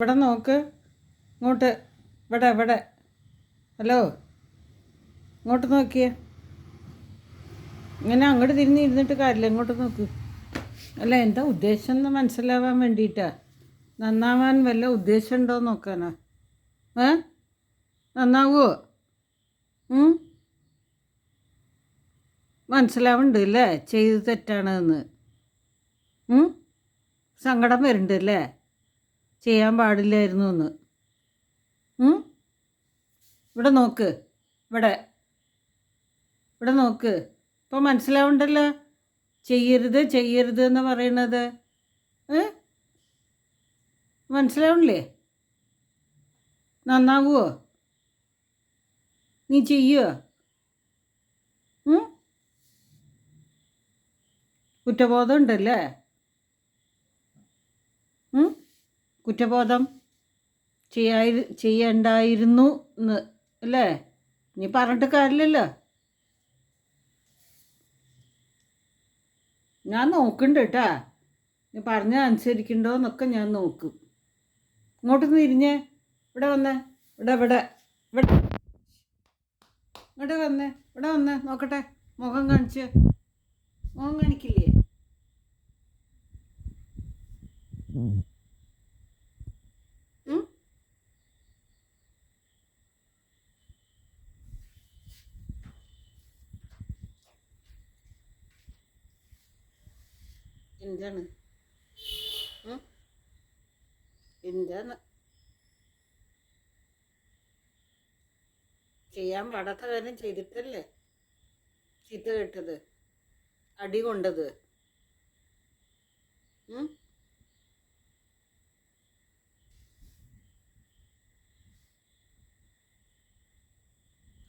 ഇവിടെ നോക്ക്. ഇങ്ങോട്ട്. ഇവിടെ ഇവിടെ. ഹലോ. ഇങ്ങോട്ട് നോക്കിയേ. ഇങ്ങനെ അങ്ങോട്ട് തിരിഞ്ഞിരുന്നിട്ട് കാര്യമില്ല. ഇങ്ങോട്ട് നോക്ക്. അല്ല എന്താ ഉദ്ദേശം എന്ന് മനസ്സിലാവാൻ വേണ്ടിയിട്ടാ. നന്നാവാൻ വല്ല ഉദ്ദേശം ഉണ്ടോ നോക്കാനാ. ഏ? നന്നാവുമോ ഉം? മനസ്സിലാവുന്നുണ്ട് അല്ലേ? ചെയ്ത് തെറ്റാണെന്ന് സങ്കടം വരുന്നുണ്ട് അല്ലേ? ചെയ്യാൻ പാടില്ലായിരുന്നു എന്ന്? ഇവിടെ നോക്ക്. ഇവിടെ. ഇവിടെ നോക്ക്. ഇപ്പോൾ മനസ്സിലാവുണ്ടല്ലോ? ചെയ്യരുത് ചെയ്യരുത് എന്ന് പറയണത്. മനസ്സിലാവണില്ലേ? നന്നാവുമോ നീ ചെയ്യുമോ? കുറ്റബോധം ഉണ്ടല്ലേ? കുറ്റബോധം ചെയ്യായി ചെയ്യണ്ടായിരുന്നു എന്ന് അല്ലേ? നീ പറഞ്ഞിട്ട് കാര്യമില്ലല്ലോ. ഞാൻ നോക്കുന്നുണ്ട് കേട്ടാ നീ പറഞ്ഞ അനുസരിക്കണ്ടോ എന്നൊക്കെ ഞാൻ നോക്കും. ഇങ്ങോട്ട് തിരിഞ്ഞേ. ഇവിടെ വന്നേ. ഇവിടെ ഇവിടെ ഇവിടെ. ഇങ്ങോട്ട് വന്നേ. ഇവിടെ വന്നേ. നോക്കട്ടെ. മുഖം കാണിച്ച്. മുഖം കാണിക്കില്ലേ? എന്താണ്? എന്താണ്? ചെയ്യാൻ പാടാത്ത കാര്യം ചെയ്തിട്ടല്ലേ? ചീത്ത കേട്ടത്? അടി കൊണ്ടത്?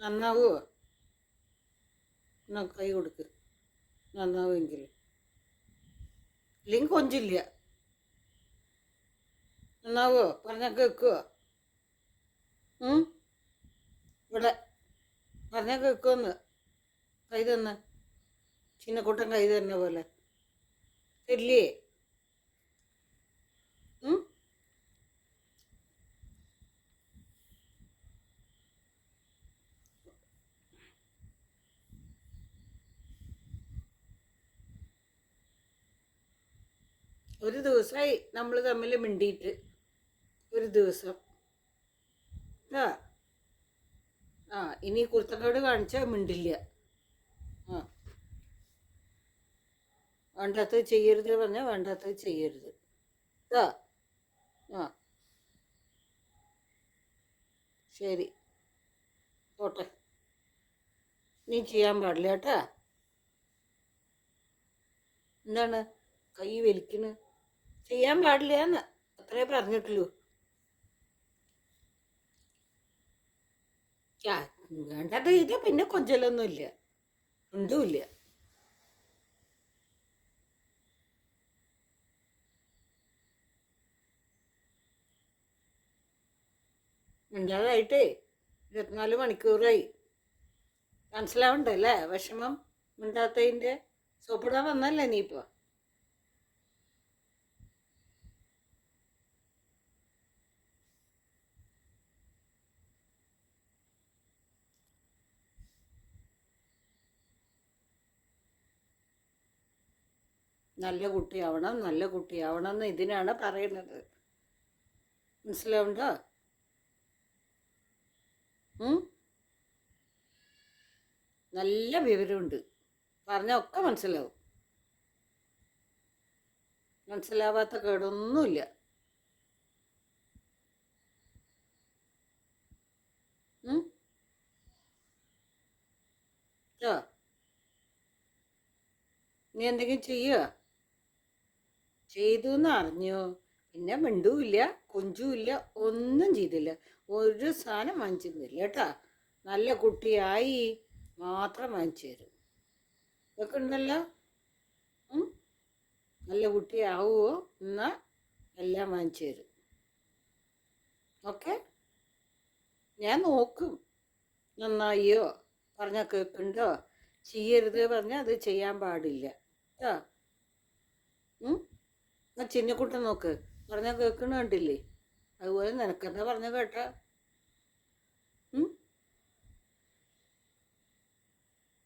നന്നാവോ? നന്നാവുമോ കൈ കൊടുക്ക്. നന്നാവുമെങ്കിൽ ഇല്ലെങ്കിൽ കൊഞ്ചില്ല നന്നാവോ പറഞ്ഞാൽ കേൾക്കുവോ ഇവിടെ. പറഞ്ഞാൽ കേൾക്കുമെന്ന് കൈ തന്നെ. ചിന്നക്കൂട്ടം കൈ തന്നെ പോലെ. തരില്ലേ ഒരു ദിവസമായി നമ്മൾ തമ്മിൽ മിണ്ടിയിട്ട് ഒരു ദിവസം. ആ. ആ ഇനി കുർത്തക്കോട് കാണിച്ചാൽ മിണ്ടില്ല. ആ. വേണ്ടാത്തത് ചെയ്യരുത് പറഞ്ഞാൽ വേണ്ടാത്തത് ചെയ്യരുത്. ആ. ആ. ശരി. പോട്ടെ. നീ ചെയ്യാൻ പാടില്ല കേട്ടാ. എന്താണ്? കൈ വലിക്കണ്. ചെയ്യാൻ പാടില്ല എന്ന് അത്രേ പറഞ്ഞിട്ടുള്ളൂ. വേണ്ടത് ഇത് പിന്നെ കൊഞ്ചലൊന്നുമില്ല. ഉണ്ടുമില്ല മിണ്ടാതായിട്ടേ ഇരുപത്തിനാല് മണിക്കൂറായി. മനസ്സിലാവണ്ടല്ലേ? വിഷമം മിണ്ടാത്തതിന്റെ സോപ്പിടാൻ വന്നല്ലേ നീ ഇപ്പോൾ നല്ല കുട്ടിയാവണം നല്ല കുട്ടിയാവണം എന്ന് ഇതിനാണ് പറയുന്നത്. മനസ്സിലാവുണ്ടോ? നല്ല വിവരമുണ്ട്. പറഞ്ഞ ഒക്കെ മനസ്സിലാവും. മനസ്സിലാവാത്ത കേടൊന്നുമില്ല. നീ എന്തെങ്കിലും ചെയ്യുക ചെയ്തു എന്ന് അറിഞ്ഞു. പിന്നെ മിണ്ടുമില്ല കൊഞ്ചുമില്ല ഒന്നും ചെയ്തില്ല. ഒരു സാധനം വാങ്ങിച്ചിരുന്നില്ല കേട്ടാ. നല്ല കുട്ടിയായി മാത്രം വാങ്ങിച്ചു തരും. ഇതൊക്കെ ഉണ്ടല്ലോ? നല്ല കുട്ടിയാവുമോ എന്നാൽ എല്ലാം വാങ്ങിച്ചു തരും. ഓക്കെ? ഞാൻ നോക്കും. നന്നായിയോ? പറഞ്ഞാൽ കേൾക്കുന്നുണ്ടോ ചെയ്യരുത് പറഞ്ഞാൽ അത് ചെയ്യാൻ പാടില്ല. കേട്ടോ? ചിന്നക്കുട്ടൻ നോക്ക്. പറഞ്ഞാൽ കേൾക്കണ കണ്ടില്ലേ? അതുപോലെ നിനക്കെന്താ പറഞ്ഞ കേട്ട?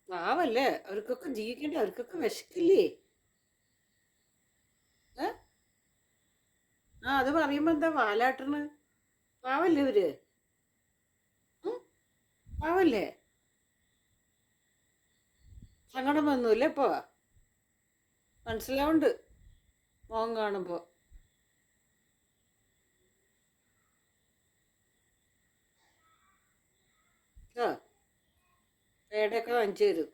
പാവല്ലേ? അവർക്കൊക്കെ ജീവിക്കണ്ടേ അവർക്കൊക്കെ വിശക്കില്ലേ? ആ അത് പറയുമ്പോ എന്താ വാലാട്ടണ് പാവല്ലേ ഇവർ? പാവല്ലേ? സങ്കടം വന്നൂല്ലേ ഇപ്പൊ? മനസ്സിലാവുണ്ട്. മോൻ കാണുമ്പോ. ആ പേടയൊക്കെ വാങ്ങിച്ചു തരും.